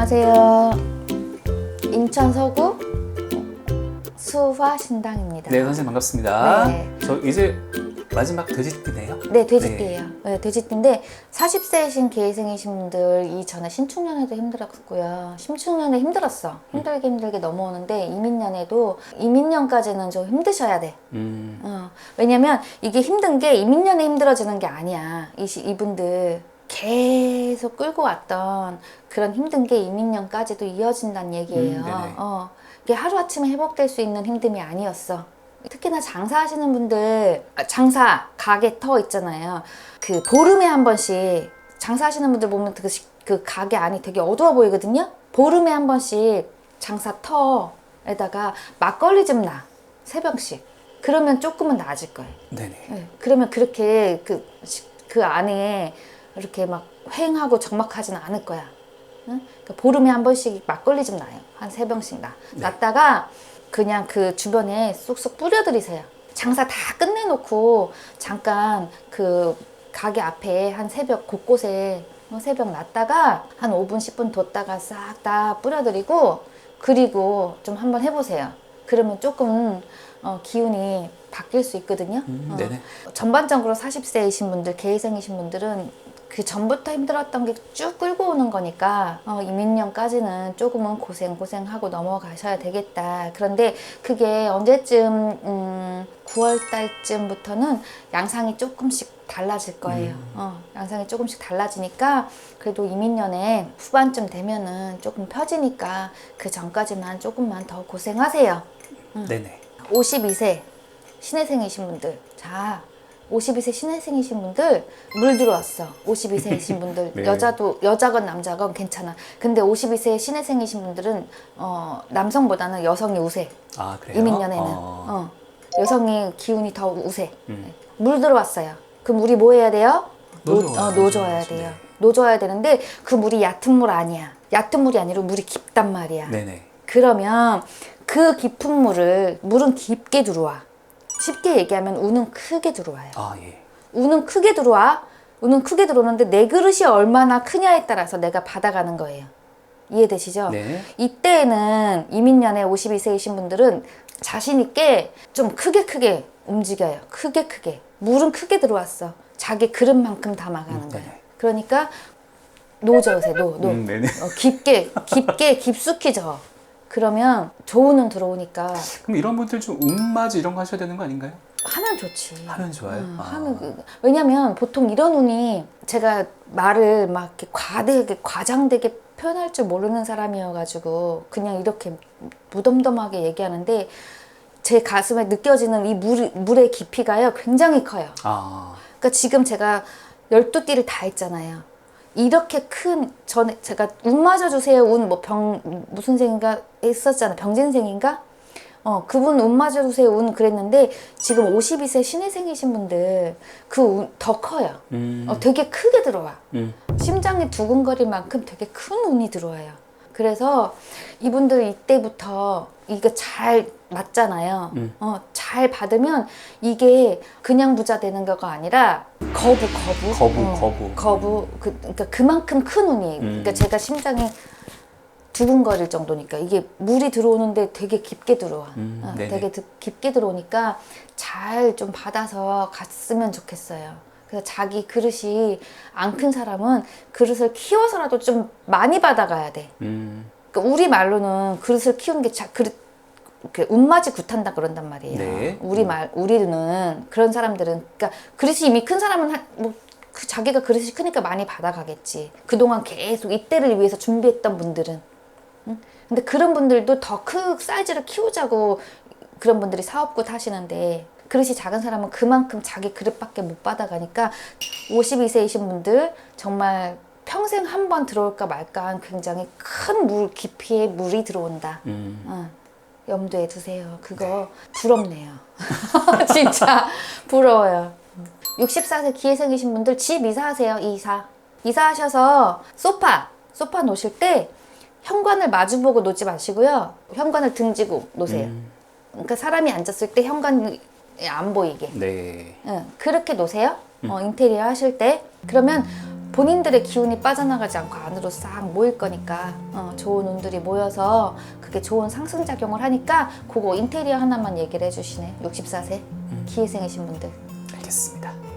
안녕하세요. 인천 서구 수화 신당입니다. 네, 선생님 반갑습니다. 네. 저 이제 마지막 돼지띠네요. 네, 돼지띠예요. 네. 돼지띠인데 40세이신 계생이신 분들 이전에 신축년에도 힘들었고요. 신축년에 힘들었어. 힘들게 힘들게 넘어오는데 이민년에도 이민년까지는 좀 힘드셔야 돼. 음, 어, 왜냐면 이게 힘든 게 이민년에 힘들어지는 게 아니야. 이, 시- 이분들 계속 끌고 왔던 그런 힘든 게 이민년까지도 이어진다는 얘기예요. 음. 어, 이게 하루아침에 회복될 수 있는 힘듦이 아니었어. 특히나 장사하시는 분들, 아, 장사, 가게 터 있잖아요. 그 보름에 한 번씩 장사하시는 분들 보면 그, 시- 그 가게 안이 되게 어두워 보이거든요. 보름에 한 번씩 장사 터에다가 막걸리 좀 나. 세 병씩. 그러면 조금은 나아질 거예요. 네네. 네, 그러면 그렇게 그, 시- 그 안에 이렇게 막 휑하고 적막하지는 않을 거야. 응? 그러니까 보름에 한 번씩 막걸리 좀 나요. 한 세 병씩 나. 네. 놨다가 그냥 그 주변에 쑥쑥 뿌려드리세요. 장사 다 끝내놓고 잠깐 그 가게 앞에 한 새벽 곳곳에 어, 새벽 놨다가 한 5분, 10분 뒀다가 싹 다 뿌려드리고 그리고 좀 한번 해보세요. 그러면 조금 어, 기운이 바뀔 수 있거든요. 음, 어. 네네. 전반적으로 40세이신 분들, 계생이신 분들은 그 전부터 힘들었던 게 쭉 끌고 오는 거니까 어, 이민년까지는 조금은 고생 고생하고 넘어가셔야 되겠다. 그런데 그게 언제쯤 음, 9월 달쯤부터는 양상이 조금씩 달라질 거예요. 어, 양상이 조금씩 달라지니까 그래도 이민년에 후반쯤 되면은 조금 펴지니까 그 전까지만 조금만 더 고생하세요. 네네. 52세 신혜생이신 분들 자 52세 신혜생이신 분들 물 들어왔어 52세이신 분들 네. 여자도 여자건 남자건 괜찮아 근데 52세 신혜생이신 분들은 어, 남성보다는 여성이 우세 아, 그래요? 이민년에는 어. 어, 여성이 기운이 더 우세 음. 물 들어왔어요 그럼 우리 뭐 해야 돼요? 노, 어, 되죠. 돼요 네. 노져야 되는데 그 물이 얕은 물 아니야 얕은 물이 아니라 물이 깊단 말이야 네네. 그러면 그 깊은 물을 물은 깊게 들어와. 쉽게 얘기하면 우는 크게 들어와요. 아, 예. 우는 크게 들어와. 우는 크게 들어오는데 내 그릇이 얼마나 크냐에 따라서 내가 받아가는 거예요. 이해되시죠? 네. 이때에는 이민년에 52세이신 분들은 자신 있게 좀 크게 크게 움직여요. 크게 크게. 물은 크게 들어왔어. 자기 그릇만큼 담아가는 음, 거예요. 네네. 그러니까 노 저으세요. 노, 노. 음, 네네. 어, 깊게 깊게 깊숙이 저 그러면 좋은 들어오니까 그럼 이런 분들 좀 운맞이 이런 거 하셔야 되는 거 아닌가요? 하면 좋지 하면 좋아요. 음, 아. 하면 그- 왜냐면 보통 이런 운이 제가 말을 막 이렇게 과대하게 과장되게 표현할 줄 모르는 사람이어가지고 그냥 이렇게 무덤덤하게 얘기하는데 제 가슴에 느껴지는 이 물, 물의 깊이가요 굉장히 커요 아, 그러니까 지금 제가 12띠를 다 했잖아요. 이렇게 큰 전에 제가 운 맞아 주세요. 운 뭐 병 무슨 생인가 했었잖아요. 병진생인가? 어, 그분 운 맞아 주세요. 운 그랬는데 지금 52세 신혜생이신 분들 그 운 더 커요. 음. 어, 되게 크게 들어와. 음. 심장이 두근거릴 만큼 되게 큰 운이 들어와요. 그래서 이분들 이때부터 이거 잘 맞잖아요. 음. 어, 잘 받으면 이게 그냥 부자 되는 거가 아니라 거부, 거부. 거부, 어, 거부. 거부. 그, 그러니까 그만큼 큰 운이. 음. 그러니까 제가 심장이 두근거릴 정도니까 이게 물이 들어오는데 되게 깊게 들어와. 음, 어. 되게 드- 깊게 들어오니까 잘 좀 받아서 갔으면 좋겠어요. 그래서 자기 그릇이 안 큰 사람은 그릇을 키워서라도 좀 많이 받아가야 돼. 음. 그러니까 우리 말로는 그릇을 키우는 게 자, 그릇 그 운맞이 굿한다 그런단 말이에요. 네. 우리 말 우리는 그런 사람들은 그러니까 그릇이 이미 큰 사람은 한, 뭐그 자기가 그릇이 크니까 많이 받아가겠지. 그동안 계속 이때를 위해서 준비했던 분들은. 응? 근데 그런 분들도 더 큰 사이즈를 키우자고 그런 분들이 사업꾼 하시는데 그릇이 작은 사람은 그만큼 자기 그릇밖에 못 받아가니까 52세이신 분들 정말 평생 한 번 들어올까 말까 굉장히 큰 물 깊이의 물이 들어온다. 음. 어, 염두에 두세요. 그거 부럽네요. 진짜 부러워요. 64세 기회생이신 분들 집 이사하세요. 이사. 이사하셔서 소파, 소파 놓으실 때 현관을 마주보고 놓지 마시고요. 현관을 등지고 놓으세요. 음. 그러니까 사람이 앉았을 때 현관이 안 보이게. 네. 응, 그렇게 놓으세요. 어, 인테리어 하실 때. 그러면 본인들의 기운이 빠져나가지 않고 안으로 싹 모일 거니까 어, 좋은 운들이 모여서 그게 좋은 상승작용을 하니까 그거 인테리어 하나만 얘기를 해주시네 64세 기회생이신 분들 알겠습니다.